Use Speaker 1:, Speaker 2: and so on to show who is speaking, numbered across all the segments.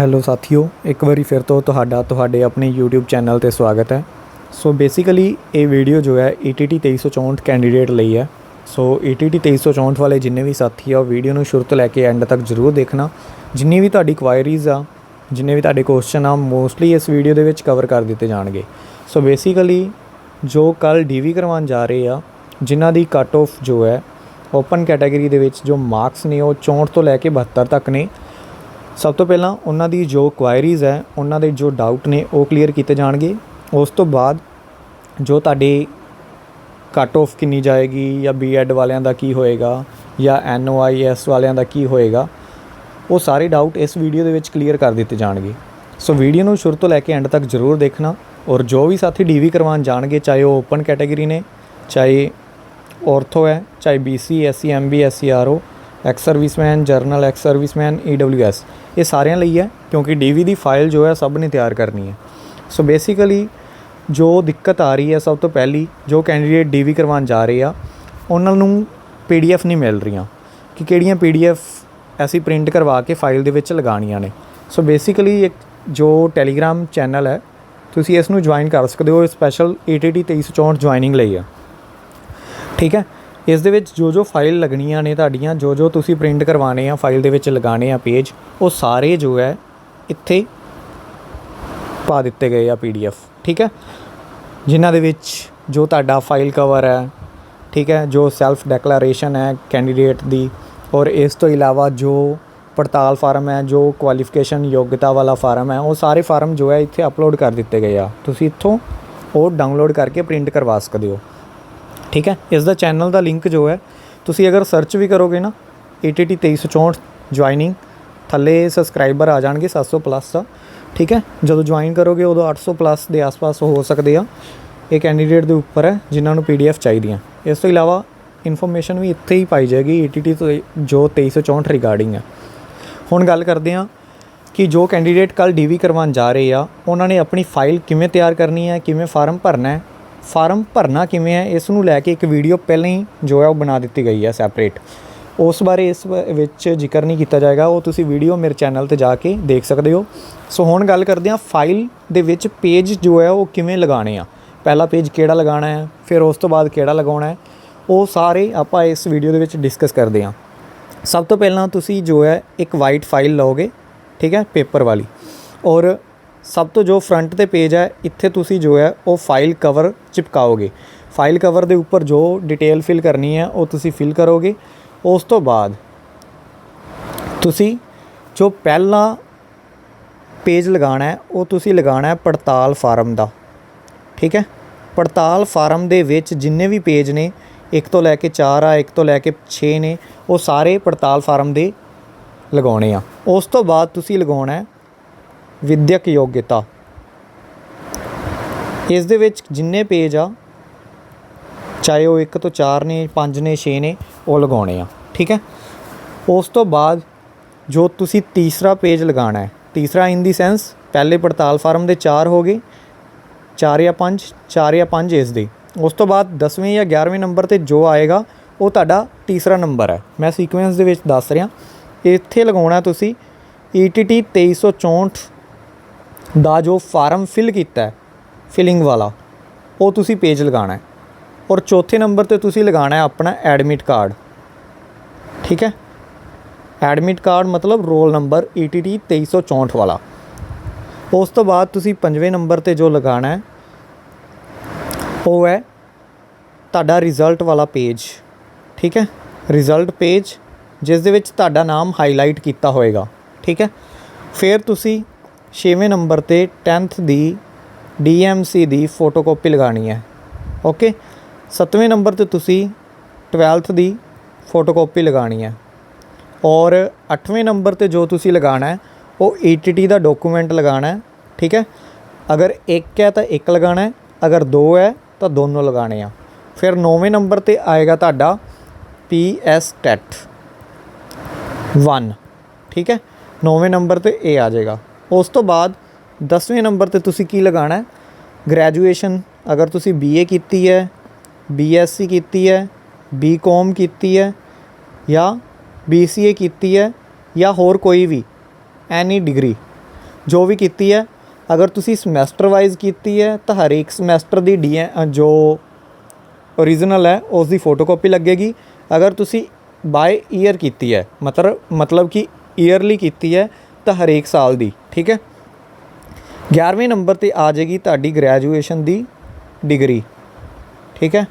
Speaker 1: Hello ਸਾਥੀਓ, ਇੱਕ ਵਾਰੀ ਫਿਰ ਤੋਂ ਤੁਹਾਡਾ, ਤੁਹਾਡੇ ਆਪਣੇ YouTube ਚੈਨਲ ਤੇ ਸਵਾਗਤ ਹੈ। ਸੋ ਬੇਸਿਕਲੀ ਇਹ ਵੀਡੀਓ ਜੋ ਹੈ E ETT 2364 ਕੈਂਡੀਡੇਟ ਲਈ ਹੈ। ਸੋ E ETT 2364 ਵਾਲੇ ਜਿੰਨੇ ਵੀ ਸਾਥੀ ਆ, ਉਹ ਵੀਡੀਓ ਨੂੰ ਸ਼ੁਰੂ ਤੋਂ ਲੈ ਕੇ ਐਂਡ ਤੱਕ ਜ਼ਰੂਰ ਦੇਖਣਾ। ਜਿੰਨੀ ਵੀ ਤੁਹਾਡੀ ਕੁਆਇਰੀਜ਼ ਆ, ਜਿੰਨੇ ਵੀ ਤੁਹਾਡੇ ਕੁਐਸਚਨ ਆ ਮੋਸਟਲੀ ਇਸ ਵੀਡੀਓ ਦੇ ਵਿੱਚ ਕਵਰ ਕਰ ਦਿੱਤੇ ਜਾਣਗੇ। ਸੋ ਬੇਸਿਕਲੀ ਜੋ ਕੱਲ ਡੀਵੀ ਕਰਵਾਉਣ ਜਾ ਰਹੇ ਆ, ਜਿਨ੍ਹਾਂ ਦੀ ਕੱਟ ਆਫ ਜੋ ਹੈ ਓਪਨ ਕੈਟਾਗਰੀ ਦੇ ਵਿੱਚ ਜੋ ਮਾਰਕਸ ਨੇ, ਉਹ 64 ਤੋਂ ਲੈ ਕੇ 72 ਤੱਕ ਨੇ। ਸਭ ਤੋਂ ਪਹਿਲਾਂ ਉਹਨਾਂ ਦੀ ਜੋ ਕੁਆਇਰੀਜ਼ ਹੈ, ਉਹਨਾਂ ਦੇ ਜੋ ਡਾਊਟ ਨੇ, ਉਹ ਕਲੀਅਰ ਕੀਤੇ ਜਾਣਗੇ। ਉਸ ਤੋਂ ਬਾਅਦ ਜੋ ਤੁਹਾਡੇ ਕੱਟ ਆਫ ਕਿੰਨੀ ਜਾਏਗੀ ਜਾਂ ਬੀਐਡ ਵਾਲਿਆਂ ਦਾ ਕੀ ਹੋਏਗਾ ਜਾਂ ਐਨਓਆਈਐਸ ਵਾਲਿਆਂ ਦਾ ਕੀ ਹੋਏਗਾ, ਉਹ ਸਾਰੇ ਡਾਊਟ ਇਸ ਵੀਡੀਓ ਦੇ ਵਿੱਚ ਕਲੀਅਰ ਕਰ ਦਿੱਤੇ ਜਾਣਗੇ। ਸੋ ਵੀਡੀਓ ਨੂੰ ਸ਼ੁਰੂ ਤੋਂ ਲੈ ਕੇ ਐਂਡ ਤੱਕ ਜ਼ਰੂਰ ਦੇਖਣਾ ਔਰ ਜੋ ਵੀ ਸਾਥੀ ਡੀਵੀ ਕਰਵਾਉਣ ਜਾਣਗੇ, ਚਾਹੇ ਉਹ ਓਪਨ ਕੈਟਾਗਰੀ ਨੇ, ਚਾਹੇ ਔਰਥੋ ਹੈ, ਚਾਹੇ BC SC MB SCRO ex serviceman general ex serviceman EWS ਇਹ ਸਾਰਿਆਂ ਲਈ ਹੈ, ਕਿਉਂਕਿ ਡੀਵੀ ਦੀ ਫਾਈਲ ਜੋ ਹੈ ਸਭ ਨੇ ਤਿਆਰ ਕਰਨੀ ਹੈ। ਸੋ ਬੇਸਿਕਲੀ ਜੋ ਦਿੱਕਤ ਆ ਰਹੀ ਹੈ ਸਭ ਤੋਂ ਪਹਿਲੀ, ਜੋ ਕੈਂਡੀਡੇਟ ਡੀਵੀ ਕਰਵਾਉਣ ਜਾ ਰਹੇ ਆ, ਉਹਨਾਂ ਨੂੰ ਪੀਡੀਐਫ ਨਹੀਂ ਮਿਲ ਰਹੀਆਂ, ਕਿ ਕਿਹੜੀਆਂ ਪੀਡੀਐਫ ਅਸੀਂ ਪ੍ਰਿੰਟ ਕਰਵਾ ਕੇ ਫਾਈਲ ਦੇ ਵਿੱਚ ਲਗਾਉਣੀਆਂ ਨੇ। ਸੋ ਬੇਸਿਕਲੀ ਇੱਕ ਜੋ ਟੈਲੀਗ੍ਰਾਮ ਚੈਨਲ ਹੈ, ਤੁਸੀਂ ਇਸ ਨੂੰ ਜੁਆਇਨ ਕਰ ਸਕਦੇ ਹੋ ਸਪੈਸ਼ਲ E ETT 2364 ਜੁਆਇਨਿੰਗ ਲਈ ਆ ਠੀਕ ਹੈ? ਇਸ ਦੇ ਵਿੱਚ ਜੋ ਜੋ ਫਾਈਲ ਲੱਗਣੀਆਂ ਨੇ ਤੁਹਾਡੀਆਂ, ਜੋ ਜੋ ਤੁਸੀਂ ਪ੍ਰਿੰਟ ਕਰਵਾਣੇ ਆ, ਫਾਈਲ ਦੇ ਵਿੱਚ ਲਗਾਣੇ ਆ ਪੇਜ ਉਹ ਸਾਰੇ ਜੋ ਹੈ ਇੱਥੇ ਪਾ ਦਿੱਤੇ ਗਏ ਆ ਪੀਡੀਐਫ ਠੀਕ ਹੈ? ਜਿਨ੍ਹਾਂ ਦੇ ਵਿੱਚ ਜੋ ਤੁਹਾਡਾ ਫਾਈਲ ਕਵਰ ਹੈ, ਠੀਕ ਹੈ? ਜੋ ਸੈਲਫ ਡੈਕਲੇਰੇਸ਼ਨ ਹੈ ਕੈਂਡੀਡੇਟ ਦੀ, ਔਰ ਇਸ ਤੋਂ ਇਲਾਵਾ ਜੋ ਪੜਤਾਲ ਫਾਰਮ ਹੈ, ਜੋ ਕੁਆਲੀਫਿਕੇਸ਼ਨ ਯੋਗਤਾ ਵਾਲਾ ਫਾਰਮ ਹੈ, ਉਹ ਸਾਰੇ ਫਾਰਮ ਜੋ ਹੈ ਇੱਥੇ ਅਪਲੋਡ ਕਰ ਦਿੱਤੇ ਗਏ ਆ। ਤੁਸੀਂ ਇੱਥੋਂ ਉਹ ਡਾਊਨਲੋਡ ਕਰਕੇ ਪ੍ਰਿੰਟ ਕਰਵਾ ਸਕਦੇ ਹੋ। ਠੀਕ ਹੈ? ਇਸ ਦਾ ਚੈਨਲ ਦਾ ਲਿੰਕ ਜੋ ਹੈ, ਤੁਸੀਂ ਅਗਰ ਸਰਚ ਵੀ ਕਰੋਗੇ ਨਾ E ETT 2364 ਜੁਆਇਨਿੰਗ ਥੱਲੇ ਸਬਸਕ੍ਰਾਈਬਰ ਆ ਜਾਣਗੇ 700 ਪਲੱਸ ਦਾ, ਠੀਕ ਹੈ? ਜਦੋਂ ਜੁਆਇਨ ਕਰੋਗੇ, ਉਦੋਂ 800 ਪਲੱਸ ਦੇ ਆਸ-ਪਾਸ ਹੋ ਸਕਦੇ ਆ। ਇਹ ਕੈਂਡੀਡੇਟ ਦੇ ਉੱਪਰ ਹੈ, ਜਿਨ੍ਹਾਂ ਨੂੰ ਪੀਡੀਐਫ ਚਾਹੀਦੀਆਂ। ਇਸ ਤੋਂ ਇਲਾਵਾ ਇਨਫੋਰਮੇਸ਼ਨ ਵੀ ਇੱਥੇ ਹੀ ਪਾਈ ਜਾਏਗੀ ETT ਤੋਂ ਜੋ 2364 ਰਿਗਾਰਡਿੰਗ ਹੈ। ਹੁਣ ਗੱਲ ਕਰਦੇ ਹਾਂ ਕਿ ਜੋ ਕੈਂਡੀਡੇਟ ਕੱਲ ਡੀਵੀ ਕਰਵਾਉਣ ਜਾ ਰਹੇ ਆ, ਉਹਨਾਂ ਨੇ ਆਪਣੀ ਫਾਈਲ ਕਿਵੇਂ ਤਿਆਰ ਕਰਨੀ ਹੈ, ਕਿਵੇਂ ਫਾਰਮ ਭਰਨਾ ਹੈ ਫਾਰਮ ਭਰਨਾ ਕਿਵੇਂ ਹੈ, ਇਸ ਨੂੰ ਲੈ ਕੇ ਇੱਕ ਵੀਡੀਓ ਪਹਿਲਾਂ ਹੀ ਜੋ ਹੈ ਉਹ ਬਣਾ ਦਿੱਤੀ ਗਈ ਹੈ ਸੈਪਰੇਟ ਉਸ ਬਾਰੇ ਇਸ ਵ- ਵਿੱਚ ਜ਼ਿਕਰ ਨਹੀਂ ਕੀਤਾ ਜਾਏਗਾ, ਉਹ ਤੁਸੀਂ ਵੀਡੀਓ ਮੇਰੇ ਚੈਨਲ ਤੇ ਜਾ ਕੇ ਦੇਖ ਸਕਦੇ ਹੋ। ਸੋ ਹੁਣ ਗੱਲ ਕਰਦੇ ਹਾਂ ਫਾਈਲ ਦੇ ਵਿੱਚ ਪੇਜ ਜੋ ਹੈ ਉਹ ਕਿਵੇਂ ਲਗਾਣੇ ਆ। ਪਹਿਲਾ ਪੇਜ ਕਿਹੜਾ ਲਗਾਉਣਾ ਹੈ, ਫਿਰ ਉਸ ਤੋਂ ਬਾਅਦ ਕਿਹੜਾ ਲਗਾਉਣਾ ਹੈ, ਉਹ ਸਾਰੇ ਆਪਾਂ ਇਸ ਵੀਡੀਓ ਦੇ ਵਿੱਚ ਡਿਸਕਸ ਕਰਦੇ ਹਾਂ। ਸਭ ਤੋਂ ਪਹਿਲਾਂ ਤੁਸੀਂ ਜੋ ਹੈ ਇੱਕ ਵਾਈਟ ਫਾਈਲ ਲਓਗੇ, ਠੀਕ ਹੈ ਪੇਪਰ ਵਾਲੀ। ਔਰ ਸਭ ਤੋਂ ਜੋ ਫਰੰਟ ਤੇ ਪੇਜ ਹੈ, ਇੱਥੇ ਤੁਸੀਂ ਜੋ ਹੈ, ਉਹ ਫਾਈਲ ਕਵਰ ਚਿਪਕਾਓਗੇ। ਫਾਈਲ ਕਵਰ ਦੇ ਉੱਪਰ ਜੋ ਡਿਟੇਲ ਫਿਲ ਕਰਨੀ ਹੈ, ਉਹ ਤੁਸੀਂ ਫਿਲ ਕਰੋਗੇ। ਉਸ ਤੋਂ ਬਾਅਦ ਤੁਸੀਂ ਜੋ ਪਹਿਲਾ ਪੇਜ ਲਗਾਉਣਾ ਹੈ, ਉਹ ਤੁਸੀਂ ਲਗਾਉਣਾ ਹੈ ਪੜਤਾਲ ਫਾਰਮ ਦਾ। ਠੀਕ ਹੈ? ਪੜਤਾਲ ਫਾਰਮ ਦੇ ਵਿੱਚ ਜਿੰਨੇ ਵੀ ਪੇਜ ਨੇ 1 ਤੋਂ ਲੈ ਕੇ 4 ਆ 1 ਤੋਂ ਲੈ ਕੇ 6 ਨੇ, ਉਹ ਸਾਰੇ ਪੜਤਾਲ ਫਾਰਮ ਦੇ ਲਗਾਉਣੇ ਆ। ਉਸ ਤੋਂ ਬਾਅਦ ਤੁਸੀਂ ਲਗਾਉਣਾ ਹੈ ਵਿਦਿਅਕ ਯੋਗਤਾ। ਇਸ ਦੇ ਵਿੱਚ ਜਿੰਨੇ ਪੇਜ ਆ, ਚਾਹੇ ਉਹ 1 ਤੋਂ 4 ਨੇ 5 ਨੇ 6 ਨੇ, ਉਹ ਲਗਾਉਣੇ ਆ, ਠੀਕ ਹੈ? ਉਸ ਤੋਂ ਬਾਅਦ ਜੋ ਤੁਸੀਂ ਤੀਸਰਾ ਪੇਜ ਲਗਾਉਣਾ ਹੈ, ਤੀਸਰਾ ਇਨ ਦੀ ਸੈਂਸ ਪਹਿਲੇ ਪੜਤਾਲ ਫਾਰਮ ਦੇ 4 ਹੋ ਗਏ 4 ਜਾਂ 5 4 ਜਾਂ 5 ਇਸ ਦੇ। ਉਸ ਤੋਂ ਬਾਅਦ 10ਵੇਂ ਜਾਂ 11ਵੇਂ ਨੰਬਰ ਤੇ ਜੋ ਆਏਗਾ, ਉਹ ਤੁਹਾਡਾ ਤੀਸਰਾ ਨੰਬਰ ਹੈ। ਮੈਂ ਸੀਕੁਐਂਸ ਦੇ ਵਿੱਚ ਦੱਸ ਰਿਹਾ, ਇੱਥੇ ਲਗਾਉਣਾ ਤੁਸੀਂ E ETT 2364 ਦਾ ਜੋ ਫਾਰਮ ਫਿਲ ਕੀਤਾ ਹੈ, ਫਿਲਿੰਗ ਵਾਲਾ, ਉਹ ਤੁਸੀਂ ਪੇਜ ਲਗਾਉਣਾ ਹੈ। ਔਰ ਚੌਥੇ ਨੰਬਰ ਤੇ ਤੁਸੀਂ ਲਗਾਉਣਾ ਹੈ ਆਪਣਾ ਐਡਮਿਟ ਕਾਰਡ। ਠੀਕ ਹੈ? ਐਡਮਿਟ ਕਾਰਡ ਮਤਲਬ ਰੋਲ ਨੰਬਰ E ETT 2364 ਵਾਲਾ। ਉਸ ਤੋਂ ਬਾਅਦ ਤੁਸੀਂ ਪੰਜਵੇਂ ਨੰਬਰ ਤੇ ਜੋ ਲਗਾਉਣਾ ਹੈ, ਉਹ ਹੈ ਤੁਹਾਡਾ ਰਿਜ਼ਲਟ ਵਾਲਾ ਪੇਜ। ਠੀਕ ਹੈ? ਰਿਜ਼ਲਟ ਪੇਜ, ਜਿਸ ਦੇ ਵਿੱਚ ਤੁਹਾਡਾ ਨਾਮ ਹਾਈਲਾਈਟ ਕੀਤਾ ਹੋਏਗਾ। ਠੀਕ ਹੈ? ਫਿਰ ਤੁਸੀਂ ਛੇਵੇਂ ਨੰਬਰ ਤੇ 10th ਦੀ DMC ਦੀ ਫੋਟੋਕਾਪੀ ਲਗਾਣੀ ਹੈ। ਓਕੇ? ਸੱਤਵੇਂ ਨੰਬਰ ਤੇ ਤੁਸੀਂ 12th ਦੀ ਫੋਟੋਕਾਪੀ ਲਗਾਣੀ ਹੈ। ਔਰ 8ਵੇਂ ਨੰਬਰ ਤੇ ਜੋ ਤੁਸੀਂ ਲਗਾਣਾ ਹੈ, ਉਹ ETT ਦਾ ਡਾਕੂਮੈਂਟ ਲਗਾਣਾ ਹੈ, ਠੀਕ ਹੈ? ਅਗਰ ਇੱਕ ਹੈ ਤਾਂ ਇੱਕ ਲਗਾਣਾ ਹੈ, ਅਗਰ ਦੋ ਹੈ ਤਾਂ ਦੋਨੋਂ ਲਗਾਣੇ ਆ। ਫਿਰ 9ਵੇਂ ਨੰਬਰ ਤੇ ਆਏਗਾ ਤੁਹਾਡਾ PS ਟੈਟ। 1 ਠੀਕ ਹੈ? 9ਵੇਂ ਨੰਬਰ ਤੇ ਇਹ ਆ ਜਾਏਗਾ। ਉਸ ਤੋਂ ਬਾਅਦ 10ਵੇਂ ਨੰਬਰ ਤੇ ਤੁਸੀਂ ਕੀ ਲਗਾਣਾ ਹੈ? ਗ੍ਰੈਜੂਏਸ਼ਨ ਅਗਰ ਤੁਸੀਂ BA ਕੀਤੀ ਹੈ BSc ਕੀਤੀ ਹੈ BCom ਕੀਤੀ ਹੈ, ਜਾਂ BCA ਕੀਤੀ ਹੈ, ਜਾਂ ਹੋਰ ਕੋਈ ਵੀ ਐਨੀ ਡਿਗਰੀ ਜੋ ਵੀ ਕੀਤੀ ਹੈ, ਅਗਰ ਤੁਸੀਂ ਸਮੈਸਟਰ ਵਾਈਜ਼ ਕੀਤੀ ਹੈ, ਤਾਂ ਹਰੇਕ ਸਮੈਸਟਰ ਦੀ ਡੀ ਜੋ ਓਰੀਜਨਲ ਹੈ, ਉਸ ਦੀ ਫੋਟੋਕਾਪੀ ਲੱਗੇਗੀ। ਅਗਰ ਤੁਸੀਂ ਬਾਏ ਈਅਰ ਕੀਤੀ ਹੈ, ਮਤਲਬ ਮਤਲਬ ਕਿ ਈਅਰਲੀ ਕੀਤੀ ਹੈ ਤਾਂ ਹਰੇਕ ਸਾਲ ਦੀ, ਠੀਕ ਹੈ? 11ਵੇਂ ਨੰਬਰ ਤੇ ਆ ਜਾਏਗੀ ਤੁਹਾਡੀ ਗ੍ਰੈਜੂਏਸ਼ਨ ਦੀ ਡਿਗਰੀ ਠੀਕ ਹੈ?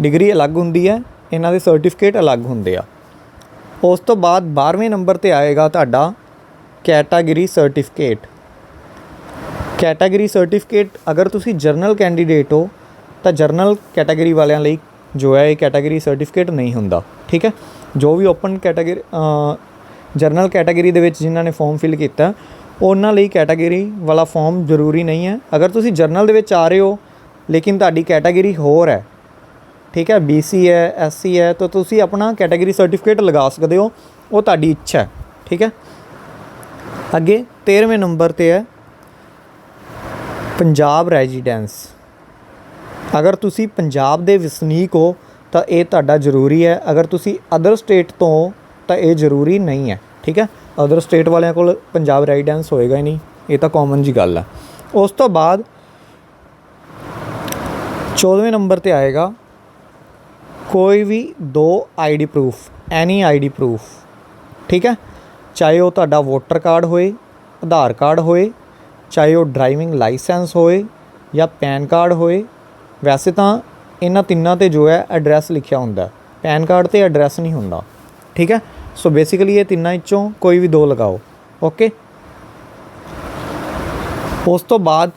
Speaker 1: ਡਿਗਰੀ ਅਲੱਗ ਹੁੰਦੀ ਹੈ, ਇਹਨਾਂ ਦੇ ਸਰਟੀਫਿਕੇਟ ਅਲੱਗ ਹੁੰਦੇ ਆ। ਉਸ ਤੋਂ ਬਾਅਦ 12ਵੇਂ ਨੰਬਰ ਤੇ ਆਏਗਾ ਤੁਹਾਡਾ ਕੈਟਾਗਰੀ ਸਰਟੀਫਿਕੇਟ ਕੈਟਾਗਰੀ ਸਰਟੀਫਿਕੇਟ ਅਗਰ ਤੁਸੀਂ ਜਰਨਲ ਕੈਂਡੀਡੇਟ ਹੋ, ਤਾਂ ਜਰਨਲ ਕੈਟਾਗਰੀ ਵਾਲਿਆਂ ਲਈ ਜੋ ਹੈ ਇਹ ਕੈਟਾਗਰੀ ਸਰਟੀਫਿਕੇਟ ਨਹੀਂ ਹੁੰਦਾ, ਠੀਕ ਹੈ? ਜੋ ਵੀ ਓਪਨ ਕੈਟਾਗਰੀ ਜਰਨਲ ਕੈਟਾਗਰੀ ਦੇ ਵਿੱਚ ਜਿਨ੍ਹਾਂ ਨੇ ਫਾਰਮ ਫਿਲ ਕੀਤਾ, ਉਹਨਾਂ ਲਈ ਕੈਟਾਗਰੀ ਵਾਲਾ ਫਾਰਮ ਜ਼ਰੂਰੀ ਨਹੀਂ ਹੈ। ਅਗਰ ਤੁਸੀਂ ਜਰਨਲ ਦੇ ਵਿੱਚ ਆ ਰਹੇ ਹੋ, ਲੇਕਿਨ ਤੁਹਾਡੀ ਕੈਟਾਗਰੀ ਹੋਰ ਹੈ, ਠੀਕ ਹੈ BC ਹੈ SC ਹੈ, ਤਾਂ ਤੁਸੀਂ ਆਪਣਾ ਕੈਟਾਗਰੀ ਸਰਟੀਫਿਕੇਟ ਲਗਾ ਸਕਦੇ ਹੋ, ਉਹ ਤੁਹਾਡੀ ਇੱਛਾ ਹੈ, ਠੀਕ ਹੈ। ਅੱਗੇ 13ਵੇਂ ਨੰਬਰ ਤੇ ਹੈ, ਪੰਜਾਬ ਰੈਜ਼ੀਡੈਂਸ ਅਗਰ ਤੁਸੀਂ ਪੰਜਾਬ ਦੇ ਵਸਨੀਕ ਹੋ, ਤਾਂ ਇਹ ਤੁਹਾਡਾ ਜ਼ਰੂਰੀ ਹੈ। ਅਗਰ ਤੁਸੀਂ ਅਦਰ ਸਟੇਟ ਤੋਂ ਤਾਂ ਇਹ ਜ਼ਰੂਰੀ ਨਹੀਂ ਹੈ, ਠੀਕ ਹੈ? ਅਦਰ ਸਟੇਟ ਵਾਲਿਆਂ ਕੋਲ ਪੰਜਾਬ ਰੈਜ਼ੀਡੈਂਸ ਹੋਏਗਾ ਹੀ ਨਹੀਂ, ਇਹ ਤਾਂ ਕਾਮਨ ਜੀ ਗੱਲ ਹੈ ਉਸ ਤੋਂ ਬਾਅਦ 14ਵੇਂ ਨੰਬਰ ਤੇ ਆਏਗਾ, ਕੋਈ ਵੀ ਦੋ ID proof any ID proof ਠੀਕ ਹੈ? ਚਾਹੇ ਉਹ ਤੁਹਾਡਾ ਵੋਟਰ ਕਾਰਡ ਹੋਏ, ਆਧਾਰ ਕਾਰਡ ਹੋਏ, ਚਾਹੇ ਉਹ ਡਰਾਈਵਿੰਗ ਲਾਇਸੈਂਸ ਹੋਏ ਜਾਂ ਪੈਨ ਕਾਰਡ ਹੋਏ, ਵੈਸੇ ਤਾਂ ਇਹਨਾਂ ਤਿੰਨਾਂ ਤੇ ਜੋ ਹੈ ਐਡਰੈਸ ਲਿਖਿਆ ਹੁੰਦਾ ਪੈਨ ਕਾਰਡ ਤੇ ਐਡਰੈਸ ਨਹੀਂ ਹੁੰਦਾ, ਠੀਕ ਹੈ? ਸੋ ਬੇਸਿਕਲੀ ਇਹ ਤਿੰਨਾਂ ਵਿੱਚੋਂ ਕੋਈ ਵੀ ਦੋ ਲਗਾਓ ਓਕੇ ਉਸ ਤੋਂ ਬਾਅਦ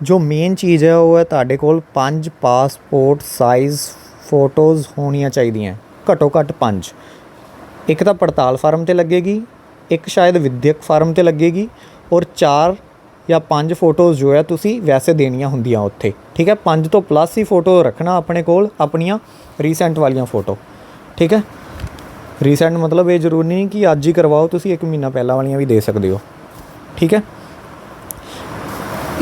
Speaker 1: ਜੋ ਮੇਨ ਚੀਜ਼ ਹੈ, ਉਹ ਹੈ ਤੁਹਾਡੇ ਕੋਲ ਪੰਜ ਪਾਸਪੋਰਟ ਸਾਈਜ਼ ਫੋਟੋਜ਼ ਹੋਣੀਆਂ ਚਾਹੀਦੀਆਂ, ਘੱਟੋ ਘੱਟ ਪੰਜ। ਇੱਕ ਤਾਂ ਪੜਤਾਲ ਫਾਰਮ ਤੇ ਲੱਗੇਗੀ, ਇੱਕ ਸ਼ਾਇਦ ਵਿਦਿਅਕ ਫਾਰਮ ਤੇ ਲੱਗੇਗੀ, ਔਰ ਚਾਰ ਜਾਂ ਪੰਜ ਫੋਟੋਜ਼ ਜੋ ਹੈ, ਤੁਸੀਂ ਵੈਸੇ ਦੇਣੀਆਂ ਹੁੰਦੀਆਂ ਉੱਥੇ, ਠੀਕ ਹੈ? ਪੰਜ ਤੋਂ ਪਲੱਸ ਹੀ ਫੋਟੋ ਰੱਖਣਾ ਆਪਣੇ ਕੋਲ, ਆਪਣੀਆਂ ਰੀਸੈਂਟ ਵਾਲੀਆਂ ਫੋਟੋ ਠੀਕ ਹੈ? ਰੀਸੈਂਟ ਮਤਲਬ ਇਹ ਜ਼ਰੂਰੀ ਨਹੀਂ ਕਿ ਅੱਜ ਹੀ ਕਰਵਾਓ, ਤੁਸੀਂ ਇੱਕ ਮਹੀਨਾ ਪਹਿਲਾਂ ਵਾਲੀਆਂ ਵੀ ਦੇ ਸਕਦੇ ਹੋ। ਠੀਕ ਹੈ?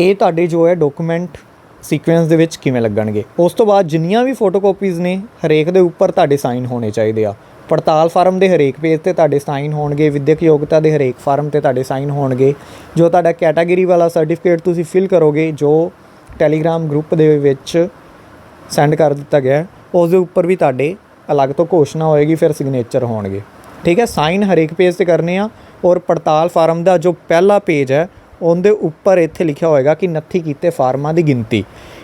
Speaker 1: ਇਹ ਤੁਹਾਡੇ ਜੋ ਹੈ ਡਾਕੂਮੈਂਟ ਸੀਕੁਐਂਸ ਦੇ ਵਿੱਚ ਕਿਵੇਂ ਲੱਗਣਗੇ? ਉਸ ਤੋਂ ਬਾਅਦ ਜਿੰਨੀਆਂ ਵੀ ਫੋਟੋਕਾਪੀਜ਼ ਨੇ, ਹਰੇਕ ਦੇ ਉੱਪਰ ਤੁਹਾਡੇ ਸਾਈਨ ਹੋਣੇ ਚਾਹੀਦੇ ਆ। ਪੜਤਾਲ ਫਾਰਮ ਦੇ ਹਰੇਕ ਪੇਜ ਤੇ ਤੁਹਾਡੇ ਸਾਈਨ ਹੋਣਗੇ, ਵਿਦਿਅਕ ਯੋਗਤਾ ਦੇ ਹਰੇਕ ਫਾਰਮ ਤੇ ਤੁਹਾਡੇ ਸਾਈਨ ਹੋਣਗੇ। ਜੋ ਤੁਹਾਡਾ ਕੈਟਾਗਰੀ ਵਾਲਾ ਸਰਟੀਫਿਕੇਟ ਤੁਸੀਂ ਫਿਲ ਕਰੋਗੇ, ਜੋ ਟੈਲੀਗ੍ਰਾਮ ਗਰੁੱਪ ਦੇ ਵਿੱਚ ਸੈਂਡ ਕਰ ਦਿੱਤਾ ਗਿਆ ਉਸ ਦੇ ਉੱਪਰ ਵੀ ਤੁਹਾਡੇ ਅਲੱਗ ਤੋਂ ਘੋਸ਼ਣਾ ਹੋਏਗੀ, ਫਿਰ ਸਿਗਨੇਚਰ ਹੋਣਗੇ। ਠੀਕ ਹੈ ਸਾਈਨ ਹਰੇਕ ਪੇਜ ਤੇ ਕਰਨੇ ਆ ਔਰ ਪੜਤਾਲ ਫਾਰਮ ਦਾ ਜੋ ਪਹਿਲਾ ਪੇਜ ਹੈ, ਉਹਦੇ ਉੱਪਰ ਇੱਥੇ ਲਿਖਿਆ ਹੋਏਗਾ ਕਿ ਨੱਥੀ ਕੀਤੇ ਫਾਰਮਾਂ ਦੀ ਗਿਣਤੀ।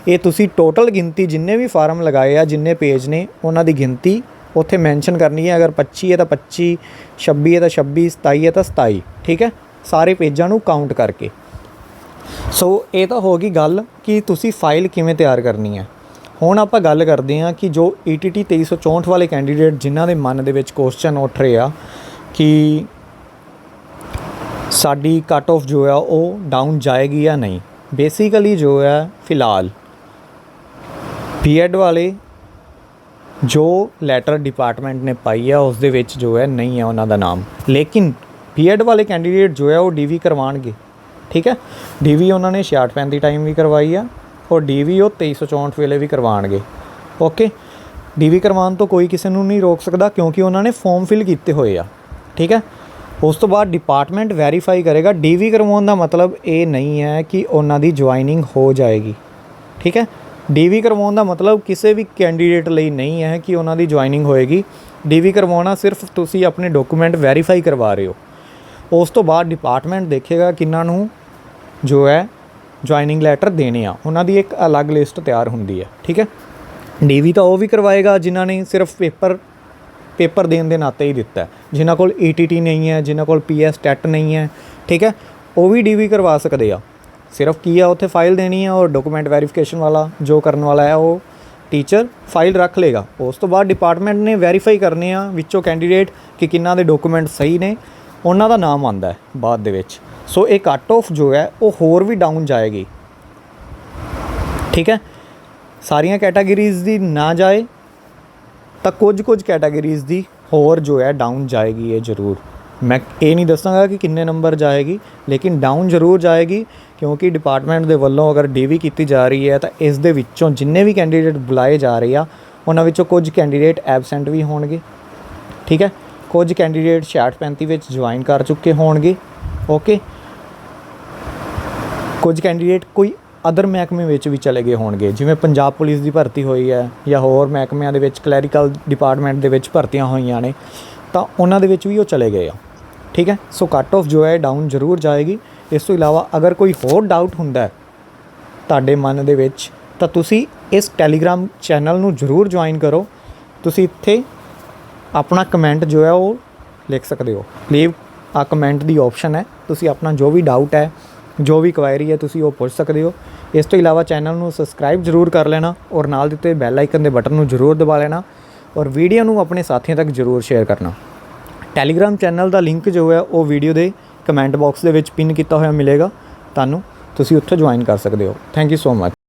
Speaker 1: ਇਹ ਤੁਸੀਂ ਟੋਟਲ ਗਿਣਤੀ ਜਿੰਨੇ ਵੀ ਫਾਰਮ ਲਗਾਏ ਆ, ਜਿੰਨੇ ਪੇਜ ਨੇ, ਉਹਨਾਂ ਦੀ ਗਿਣਤੀ ਉੱਥੇ ਮੈਂਸ਼ਨ ਕਰਨੀ ਹੈ। ਅਗਰ 25 ਹੈ ਤਾਂ 25 26 ਹੈ ਤਾਂ 26 27 ਹੈ ਤਾਂ 27 ਠੀਕ ਹੈ, ਸਾਰੇ ਪੇਜਾਂ ਨੂੰ ਕਾਊਂਟ ਕਰਕੇ। ਸੋ ਇਹ ਤਾਂ ਹੋ ਗਈ ਗੱਲ ਕਿ ਤੁਸੀਂ ਫਾਈਲ ਕਿਵੇਂ ਤਿਆਰ ਕਰਨੀ ਹੈ। ਹੁਣ ਆਪਾਂ ਗੱਲ ਕਰਦੇ ਹਾਂ ਕਿ ਜੋ E ETT 2364 ਵਾਲੇ ਕੈਂਡੀਡੇਟ ਜਿਨ੍ਹਾਂ ਦੇ ਮਨ ਦੇ ਵਿੱਚ ਕੁਐਸਚਨ ਉੱਠ ਰਹੇ ਆ ਕਿ ਸਾਡੀ ਕੱਟ ਆਫ ਜੋ ਆ ਉਹ ਡਾਊਨ ਜਾਏਗੀ ਜਾਂ ਨਹੀਂ। ਬੇਸਿਕਲੀ ਜੋ ਹੈ ਫਿਲਹਾਲ ਬੀਐਡ ਵਾਲੇ ਜੋ ਲੈਟਰ ਡਿਪਾਰਟਮੈਂਟ ਨੇ ਪਾਈ ਆ ਉਸ ਦੇ ਵਿੱਚ ਜੋ ਹੈ ਨਹੀਂ ਹੈ ਉਹਨਾਂ ਦਾ ਨਾਮ। ਲੇਕਿਨ ਬੀਐਡ ਵਾਲੇ ਕੈਂਡੀਡੇਟ ਜੋ ਹੈ ਉਹ ਡੀਵੀ ਕਰਵਾਉਣਗੇ। ਠੀਕ ਹੈ ਡੀਵੀ ਉਹਨਾਂ ਨੇ 6635 ਟਾਈਮ ਵੀ ਕਰਵਾਈ ਆ। ਔਰ ਡੀਵੀ ਉਹ 2364 ਵੇਲੇ ਵੀ ਕਰਵਾਉਣਗੇ। ਓਕੇ ਡੀਵੀ ਕਰਵਾਉਣ ਤੋਂ ਕੋਈ ਕਿਸੇ ਨੂੰ ਨਹੀਂ ਰੋਕ ਸਕਦਾ ਕਿਉਂਕਿ ਉਹਨਾਂ ਨੇ ਫਾਰਮ ਫਿਲ ਕੀਤੇ ਹੋਏ ਆ। ਠੀਕ ਹੈ? ਉਸ ਤੋਂ ਬਾਅਦ ਡਿਪਾਰਟਮੈਂਟ ਵੈਰੀਫਾਈ ਕਰੇਗਾ। ਡੀਵੀ ਕਰਵਾਉਣ ਦਾ ਮਤਲਬ ਇਹ ਨਹੀਂ ਹੈ ਕਿ ਉਹਨਾਂ ਦੀ ਜੁਆਇਨਿੰਗ ਹੋ ਜਾਏਗੀ। ਠੀਕ ਹੈ? ਡੀਵੀ ਕਰਵਾਉਣ ਦਾ ਮਤਲਬ ਕਿਸੇ ਵੀ ਕੈਂਡੀਡੇਟ ਲਈ ਨਹੀਂ ਹੈ ਕਿ ਉਹਨਾਂ ਦੀ ਜੁਆਇਨਿੰਗ ਹੋਏਗੀ। ਡੀਵੀ ਕਰਵਾਉਣਾ ਸਿਰਫ ਤੁਸੀਂ ਆਪਣੇ ਡਾਕੂਮੈਂਟ ਵੈਰੀਫਾਈ ਕਰਵਾ ਰਹੇ ਹੋ। ਉਸ ਤੋਂ ਬਾਅਦ ਡਿਪਾਰਟਮੈਂਟ ਦੇਖੇਗਾ ਕਿੰਨਾਂ ਨੂੰ ਜੋ ਹੈ ਜੁਆਇਨਿੰਗ ਲੈਟਰ ਦੇਣੇ ਆ। ਉਹਨਾਂ ਦੀ ਇੱਕ ਅਲੱਗ ਲਿਸਟ ਤਿਆਰ ਹੁੰਦੀ ਹੈ। ਠੀਕ ਹੈ? ਡੀਵੀ ਤਾਂ ਉਹ ਵੀ ਕਰਵਾਏਗਾ ਜਿਨ੍ਹਾਂ ਨੇ ਸਿਰਫ ਪੇਪਰ ਪੇਪਰ ਦੇਣ ਦੇ ਨਾਤੇ ਹੀ ਦਿੱਤਾ ਹੈ। ਜਿਨ੍ਹਾਂ ਕੋਲ ਈਟੀਟੀ ਨਹੀਂ ਹੈ, ਜਿਨ੍ਹਾਂ ਕੋਲ ਪੀਐਸ ਟੈਟ ਨਹੀਂ ਹੈ। ਠੀਕ ਹੈ? ਉਹ ਵੀ ਡੀਵੀ ਕਰਵਾ ਸਕਦੇ ਆ। ਸਿਰਫ ਕੀ ਆ, ਉੱਥੇ ਫਾਈਲ ਦੇਣੀ ਹੈ ਔਰ ਡਾਕੂਮੈਂਟ ਵੈਰੀਫਿਕੇਸ਼ਨ ਵਾਲਾ ਜੋ ਕਰਨ ਵਾਲਾ ਹੈ, ਉਹ ਟੀਚਰ ਫਾਈਲ ਰੱਖ ਲੇਗਾ ਉਸ ਤੋਂ ਬਾਅਦ ਡਿਪਾਰਟਮੈਂਟ ਨੇ ਵੈਰੀਫਾਈ ਕਰਨੇ ਆ ਵਿੱਚੋਂ ਕੈਂਡੀਡੇਟ ਕਿ ਕਿੰਨਾ ਦੇ ਡਾਕੂਮੈਂਟ ਸਹੀ ਨੇ। ਉਹਨਾਂ ਦਾ ਨਾਮ ਆਂਦਾ ਹੈ ਬਾਅਦ ਦੇ ਵਿੱਚ। ਸੋ ਇਹ ਕੱਟ ਆਫ ਜੋ ਹੈ, ਉਹ ਹੋਰ ਵੀ ਡਾਊਨ ਜਾਏਗੀ। ਠੀਕ ਹੈ? ਸਾਰੀਆਂ ਕੈਟਾਗਰੀਜ਼ ਦੀ ਨਾ ਜਾਏ, ਤਾਂ ਕੁਝ ਕੁਝ ਕੈਟਾਗਰੀਜ਼ ਦੀ ਹੋਰ ਜੋ ਹੈ ਡਾਊਨ ਜਾਏਗੀ ਇਹ ਜ਼ਰੂਰ। ਮੈਂ ਇਹ ਨਹੀਂ ਦੱਸਾਂਗਾ ਕਿ ਕਿੰਨੇ ਨੰਬਰ ਜਾਏਗੀ, ਲੇਕਿਨ ਡਾਊਨ ਜ਼ਰੂਰ ਜਾਏਗੀ, ਕਿਉਂਕਿ ਡਿਪਾਰਟਮੈਂਟ ਦੇ ਵੱਲੋਂ ਅਗਰ ਡੀਵੀ ਕੀਤੀ ਜਾ ਰਹੀ ਹੈ, ਤਾਂ ਇਸ ਦੇ ਵਿੱਚੋਂ ਜਿੰਨੇ ਵੀ ਕੈਂਡੀਡੇਟ ਬੁਲਾਏ ਜਾ ਰਹੇ ਆ, ਉਹਨਾਂ ਵਿੱਚੋਂ ਕੁਝ ਕੈਂਡੀਡੇਟ ਐਬਸੈਂਟ ਵੀ ਹੋਣਗੇ। ਠੀਕ ਹੈ? ਕੁਝ ਕੈਂਡੀਡੇਟ 66 35 ਵਿੱਚ ਜੁਆਇਨ ਕਰ ਚੁੱਕੇ ਹੋਣਗੇ। ਓਕੇ ਕੁਝ ਕੈਂਡੀਡੇਟ ਕੋਈ ਅਦਰ ਮਹਿਕਮੇ ਵਿੱਚ ਵੀ ਚਲੇ ਗਏ ਹੋਣਗੇ, ਜਿਵੇਂ ਪੰਜਾਬ ਪੁਲਿਸ ਦੀ ਭਰਤੀ ਹੋਈ ਹੈ ਜਾਂ ਹੋਰ ਮਹਿਕਮਿਆਂ ਦੇ ਵਿੱਚ ਕਲੈਰੀਕਲ ਡਿਪਾਰਟਮੈਂਟ ਦੇ ਵਿੱਚ ਭਰਤੀਆਂ ਹੋਈਆਂ ਨੇ, ਤਾਂ ਉਹਨਾਂ ਦੇ ਵਿੱਚ ਵੀ ਉਹ ਚਲੇ ਗਏ ਆ। ਠੀਕ ਹੈ? ਸੋ ਕੱਟ ਆਫ ਜੋ ਹੈ ਡਾਊਨ ਜ਼ਰੂਰ ਜਾਏਗੀ। ਇਸ ਤੋਂ ਇਲਾਵਾ ਅਗਰ ਕੋਈ ਹੋਰ ਡਾਊਟ ਹੁੰਦਾ ਤੁਹਾਡੇ ਮਨ ਦੇ ਵਿੱਚ, ਤਾਂ ਤੁਸੀਂ ਇਸ ਟੈਲੀਗ੍ਰਾਮ ਚੈਨਲ ਨੂੰ ਜ਼ਰੂਰ ਜੁਆਇਨ ਕਰੋ। ਤੁਸੀਂ ਇੱਥੇ ਆਪਣਾ ਕਮੈਂਟ ਜੋ ਹੈ, ਉਹ ਲਿਖ ਸਕਦੇ ਹੋ। ਲੀਵ ਆ ਕਮੈਂਟ ਦੀ ਆਪਸ਼ਨ ਹੈ। ਤੁਸੀਂ ਆਪਣਾ ਜੋ ਵੀ ਡਾਊਟ ਹੈ ਜੋ ਵੀ ਕੁਐਰੀ ਹੈ ਤੁਸੀਂ ਉਹ ਪੁੱਛ ਸਕਦੇ ਹੋ। ਇਸ ਤੋਂ ਇਲਾਵਾ ਚੈਨਲ ਨੂੰ ਸਬਸਕ੍ਰਾਈਬ ਜ਼ਰੂਰ ਕਰ ਲੈਣਾ ਔਰ ਨਾਲ ਦਿੱਤੇ ਬੈਲ ਆਈਕਨ ਦੇ ਬਟਨ ਨੂੰ ਜ਼ਰੂਰ ਦਬਾ ਲੈਣਾ ਔਰ ਵੀਡੀਓ ਨੂੰ ਆਪਣੇ ਸਾਥੀਆਂ ਤੱਕ ਜ਼ਰੂਰ ਸ਼ੇਅਰ ਕਰਨਾ। ਟੈਲੀਗ੍ਰਾਮ ਚੈਨਲ ਦਾ ਲਿੰਕ ਜੋ ਹੈ ਉਹ ਵੀਡੀਓ ਦੇ ਕਮੈਂਟ ਬਾਕਸ ਦੇ ਵਿੱਚ ਪਿਨ ਕੀਤਾ ਹੋਇਆ ਮਿਲੇਗਾ। ਤੁਹਾਨੂੰ ਤੁਸੀਂ ਉੱਥੇ ਜੁਆਇਨ ਕਰ ਸਕਦੇ ਹੋ। Thank you so much